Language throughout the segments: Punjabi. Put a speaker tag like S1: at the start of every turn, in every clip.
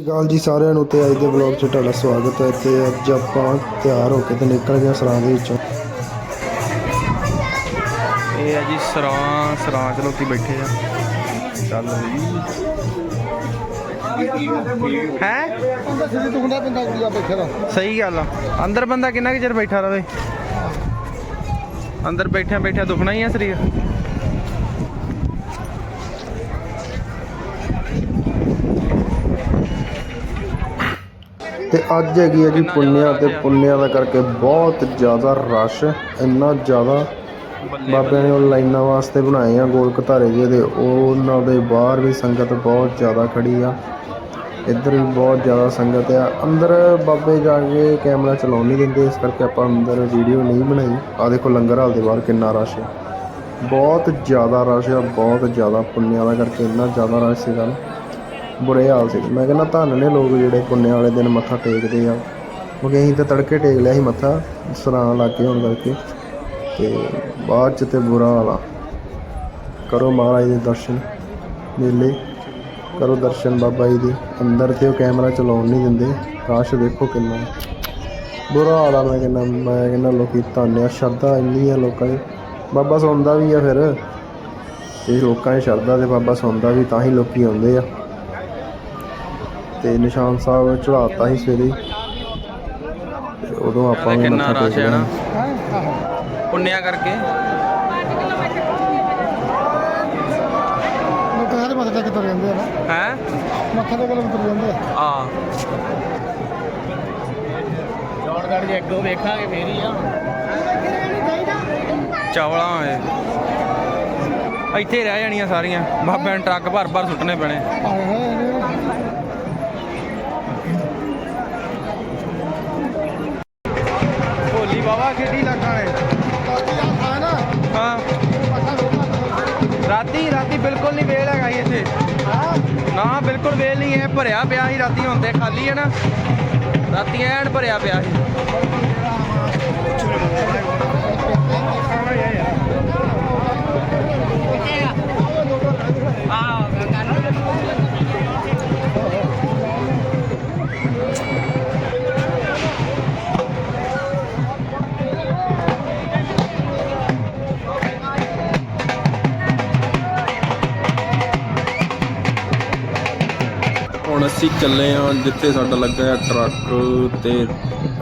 S1: ਸਤਿ ਜੀ ਸਾਰਿਆਂ ਨੂੰ ਤੇ ਅੱਜ ਦੇ ਵਲੌਗ 'ਚ ਤੁਹਾਡਾ ਸਵਾਗਤ ਹੈ ਤੇ ਅੱਜ ਆਪਾਂ ਤਿਆਰ ਹੋ ਕੇ ਤੇ ਨਿਕਲ ਗਏ ਸਰਾਂ ਦੇ ਵਿੱਚੋਂ।
S2: ਇਹ ਹੈ ਜੀ ਸਰਾਂ ਸਰਾਂ ਚ ਲੋਕੀ ਬੈਠੇ ਆ। ਚੱਲ ਹੈ
S3: ਅੰਦਰ ਸਿੱਧੀ ਦੁਖਦਾ ਬੰਦਾ ਕੁੜੀਆ ਬੈਠਾ ਦਾ
S2: ਸਹੀ ਗੱਲ ਆ। ਅੰਦਰ ਬੰਦਾ ਕਿੰਨਾ ਕੁ ਚਿਰ ਬੈਠਾ ਰਵੇ? ਅੰਦਰ ਬੈਠਿਆਂ ਬੈਠਿਆਂ ਦੁਖਣਾ ਹੀ ਆ ਸਰੀਰ।
S1: ਤੇ ਅੱਜ ਹੈਗੀ ਹੈ ਜੀ ਪੁੰਨਿਆ ਤੇ ਪੁੰਨਿਆ ਦਾ ਕਰਕੇ ਬਹੁਤ ਜ਼ਿਆਦਾ ਰਸ਼, ਇੰਨਾ ਜ਼ਿਆਦਾ ਬਾਬਿਆਂ ਨੇ ਉਹ ਲਾਈਨਾਂ ਵਾਸਤੇ ਬਣਾਏ ਆ ਗੋਲ ਘਤਾਰੇ ਜਿਹੇ ਦੇ, ਉਹਨਾਂ ਦੇ ਬਾਹਰ ਵੀ ਸੰਗਤ ਬਹੁਤ ਜ਼ਿਆਦਾ ਖੜੀ ਆ। ਇੱਧਰ ਵੀ ਬਹੁਤ ਜ਼ਿਆਦਾ ਸੰਗਤ ਆ। ਅੰਦਰ ਬਾਬੇ ਜਾ ਕੇ ਕੈਮਰਾ ਚਲਾਉਣ ਨਹੀਂ ਦਿੰਦੇ, ਇਸ ਕਰਕੇ ਆਪਾਂ ਅੰਦਰ ਵੀਡੀਓ ਨਹੀਂ ਬਣਾਈ। ਆ ਦੇਖੋ ਲੰਗਰ ਹਾਲ ਦੇ ਬਾਹਰ ਕਿੰਨਾ ਰਸ਼ ਹੈ ਬਹੁਤ ਜ਼ਿਆਦਾ ਰਸ਼ ਆ, ਬਹੁਤ ਜ਼ਿਆਦਾ ਪੁੰਨਿਆ ਦਾ ਕਰਕੇ ਇੰਨਾ ਜ਼ਿਆਦਾ ਰਸ਼ ਸੀਗਾ ਬੁਰੇ ਹਾਲ ਸੀ। ਮੈਂ ਕਹਿੰਦਾ ਧੰਨ ਨੇ ਲੋਕ ਜਿਹੜੇ ਪੁੰਨਿਆ ਵਾਲੇ ਦਿਨ ਮੱਥਾ ਟੇਕਦੇ ਆ। ਕਿਉਂਕਿ ਅਸੀਂ ਤਾਂ ਤੜਕੇ ਟੇਕ ਲਿਆ ਸੀ ਮੱਥਾ, ਸਰਾਂ ਲੱਗੇ ਹੋਣ ਕਰਕੇ। ਤੇ ਬਾਅਦ ਚ ਤੇ ਬੁਰਾ ਹਾਲ ਆ। ਕਰੋ ਮਹਾਰਾਜ ਦੇ ਦਰਸ਼ਨ, ਮੇਲੇ। ਕਰੋ ਦਰਸ਼ਨ ਬਾਬਾ ਜੀ ਦੇ। ਅੰਦਰ ਤੇ ਉਹ ਕੈਮਰਾ ਚਲਾਉਣ ਨਹੀਂ ਦਿੰਦੇ। ਕਾਸ਼ ਦੇਖੋ ਕਿੰਨਾ। ਬੁਰਾ ਹਾਲ ਆ ਮੈਂ ਕਹਿੰਦਾ ਮੈਂ ਕਹਿੰਦਾ ਲੋਕੀ ਧੰਨਿਆ ਸ਼ਰਧਾ ਇੰਨੀ ਆ ਲੋਕਾਂ ਦੀ। ਬਾਬਾ ਸੁਣਦਾ ਵੀ ਆ ਫਿਰ। ਤੇ ਲੋਕਾਂ ਦੀ ਸ਼ਰਧਾ ਤੇ ਬਾਬਾ ਸੁਣਦਾ ਵੀ ਤਾਂ ਹੀ ਲੋਕੀ ਆਉਂਦੇ ਆ। ਤੇ ਨਿਸ਼ਾਨ ਸਾਹਿਬ ਚੜਾਤਾ ਸੀ ਸਵੇਰੇ। ਤੇ ਉਦੋਂ ਆਪਾਂ ਵੀ
S2: ਕਿੰਨਾ
S1: ਮੱਥਾ
S2: ਰਸ਼ ਹੈ ਨਾ? ਪੁੰਨਿਆ ਕਰਕੇ।
S3: ਲੋਕ ਸਾਰੇ ਮੱਥੇ ਤੁਰ ਜਾਂਦੇ ਆ ਨਾ।
S2: ਹੈ?
S3: ਮੱਥੇ ਟੇਕ ਲੋਕ ਤੁਰ ਜਾਂਦੇ ਆ।
S2: ਆ
S4: ਚੌੜਗੜ੍ਹ ਜੇ ਅੱਗੋਂ ਵੇਖਾਂਗੇ ਫੇਰ ਹੀ ਆ।
S2: ਚਾਵਲਾਂ ਏ ਇੱਥੇ ਰਹਿ ਜਾਣੀਆਂ ਸਾਰੀਆਂ। ਬਾਬਿਆਂ ਨੂੰ ਟਰੱਕ ਭਰ ਭਰ ਸੁੱਟਣੇ ਪੈਣੇ।
S3: ਆਏ ਹੋਏ ਨੇ।
S2: ਭੋਲੀ ਖੇਡੀ ਲੱਗਾ ਨੇ ਹਾਂ। ਰਾਤੀ ਰਾਤੀ ਬਿਲਕੁਲ ਨਹੀਂ ਵੇਲ ਹੈਗਾ ਜੀ ਇੱਥੇ। ਨਾ, ਬਿਲਕੁਲ ਵੇਲ ਨਹੀਂ ਹੈ, ਭਰਿਆ ਪਿਆ ਸੀ ਰਾਤੀ ਹੁੰਦੇ ਖਾਲੀ ਹੈ ਨਾ। ਰਾਤੀ ਐਨ ਭਰਿਆ ਪਿਆ ਸੀ।
S1: ਅਸੀਂ ਚੱਲੇ ਆ ਜਿੱਥੇ ਸਾਡਾ ਲੱਗਾ ਹੈ ਟਰੱਕ ਤੇ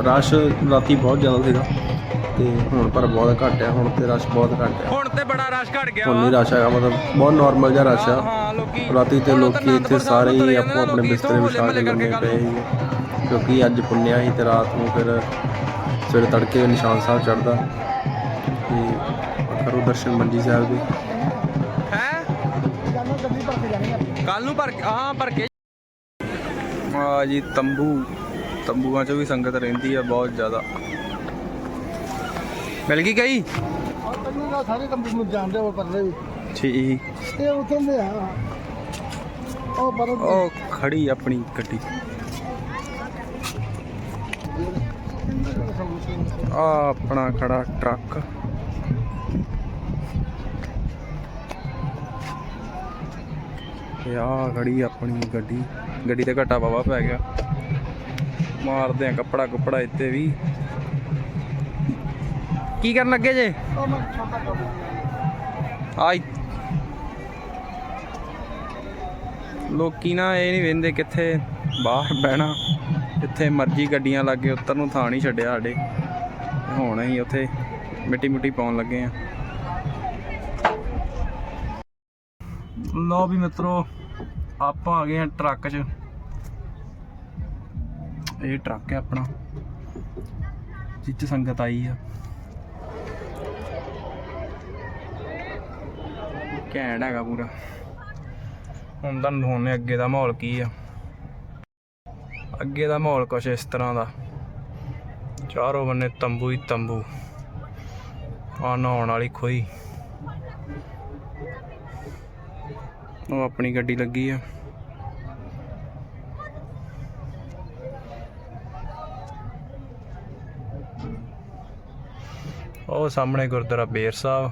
S1: ਰਸ਼ ਰਾਤੀ ਬਹੁਤ ਜ਼ਿਆਦਾ ਸੀਗਾ ਤੇ ਹੁਣ ਪਰ ਬਹੁਤ ਘੱਟ ਆ ਹੁਣ ਤੇ ਰਸ਼ ਬਹੁਤ ਘੱਟ ਆ
S2: ਹੁਣ ਤੇ ਬੜਾ ਰਸ਼ ਘਟ ਗਿਆ
S1: ਹੁਣ ਨਹੀਂ ਰਸ਼ ਹੈਗਾ ਮਤਲਬ ਬਹੁਤ ਨਾਰਮਲ ਜਿਹਾ ਰਸ਼ ਆ।
S2: ਹਾਂ ਲੋਕੀ
S1: ਰਾਤੀ ਤੇ ਲੋਕੀ ਇੱਥੇ ਸਾਰੇ ਹੀ ਆਪੋ ਆਪਣੇ ਬਿਸਤਰੇ ਵਿਛਾ ਕੇ ਲੰਮੇ ਪਏ ਕਿਉਂਕਿ ਅੱਜ ਪੁੰਨਿਆ ਸੀ ਤੇ ਰਾਤ ਨੂੰ ਫਿਰ ਸਵੇਰੇ ਤੜਕੇ ਨਿਸ਼ਾਨ ਸਾਹਿਬ ਚੜਦਾ ਤੇ ਕਰੋ ਦਰਸ਼ਨ ਮੰਜੀ ਸਾਹਿਬ ਦੇ।
S2: ਹੈ? ਕੱਲ ਨੂੰ ਭਰ ਕੇ ਹਾਂ ਭਰ ਕੇ ਆ ਜੀ ਤੰਬੂ। ਤੰਬੂਆਂ 'ਚ ਵੀ ਸੰਗਤ ਰਹਿੰਦੀ ਆ ਬਹੁਤ ਜ਼ਿਆਦਾ। ਮਿਲ ਗਈ ਗਈ
S3: ਆ ਤੈਨੂੰ ਦਾ ਸਾਰੇ ਕੰਮ ਨੂੰ ਜਾਣਦੇ ਹੋ ਪਰਲੇ ਵੀ।
S2: ਠੀਕ।
S3: ਇਹ ਉਥੋਂ ਦੇ ਆ ਉਹ ਪਰ
S2: ਉਹ ਖੜੀ ਆਪਣੀ ਗੱਡੀ। ਆ ਆਪਣਾ ਖੜਾ ਟਰੱਕ। ਤੇ ਆ ਖੜੀ ਆਪਣੀ ਗੱਡੀ। ਗੱਡੀ ਤੇ ਘਟਾ ਬਾਬਾ ਪੈ ਗਿਆ। ਮਾਰਦੇ ਆ ਕੱਪੜਾ ਕੁਪੜਾ ਇੱਥੇ ਵੀ। ਕੀ ਕਰਨ ਲੱਗੇ ਜੇ? ਆਈ। ਲੋਕੀ ਨਾ ਇਹ ਨਹੀਂ ਵੇਂਦੇ ਕਿੱਥੇ ਬਾਹਰ ਬਹਿਣਾ, ਜਿੱਥੇ ਮਰਜ਼ੀ ਗੱਡੀਆਂ ਲੱਗੇ ਉੱਤਰ ਨੂੰ ਥਾਂ ਨਹੀਂ ਛੱਡਿਆ ਸਾਡੇ। ਹੁਣ ਅਸੀਂ ਉੱਥੇ ਮਿੱਟੀ ਮਿੱਟੀ ਪਾਉਣ ਲੱਗੇ ਆ। ਲੋ ਵੀ ਮਿੱਤਰੋ ਆਪਾਂ ਆ ਗਏ ਆ ਟਰੱਕ 'ਚ। ਇਹ ਟਰੱਕ ਹੈ ਆਪਣਾ। ਜਿਹ ਸੰਗਤ ਆਈ ਆ। ਘੈਂਟ ਹੈਗਾ ਪੂਰਾ। ਹੁਣ ਤੁਹਾਨੂੰ ਦਿਖਾਉਂਦੇ ਅੱਗੇ ਦਾ ਮਾਹੌਲ ਕੀ ਆ। ਅੱਗੇ ਦਾ ਮਾਹੌਲ ਕੁਛ ਇਸ ਤਰ੍ਹਾਂ ਦਾ। ਚਾਰੋਂ ਬੰਨੇ ਤੰਬੂ ਹੀ ਤੰਬੂ। ਆ ਨਹਾਉਣ ਵਾਲੀ ਖੋਈ। ਉਹ ਆਪਣੀ ਗੱਡੀ ਲੱਗੀ ਆ। ਉਹ ਸਾਹਮਣੇ ਗੁਰਦੁਆਰਾ ਬੇਰ ਸਾਹਿਬ।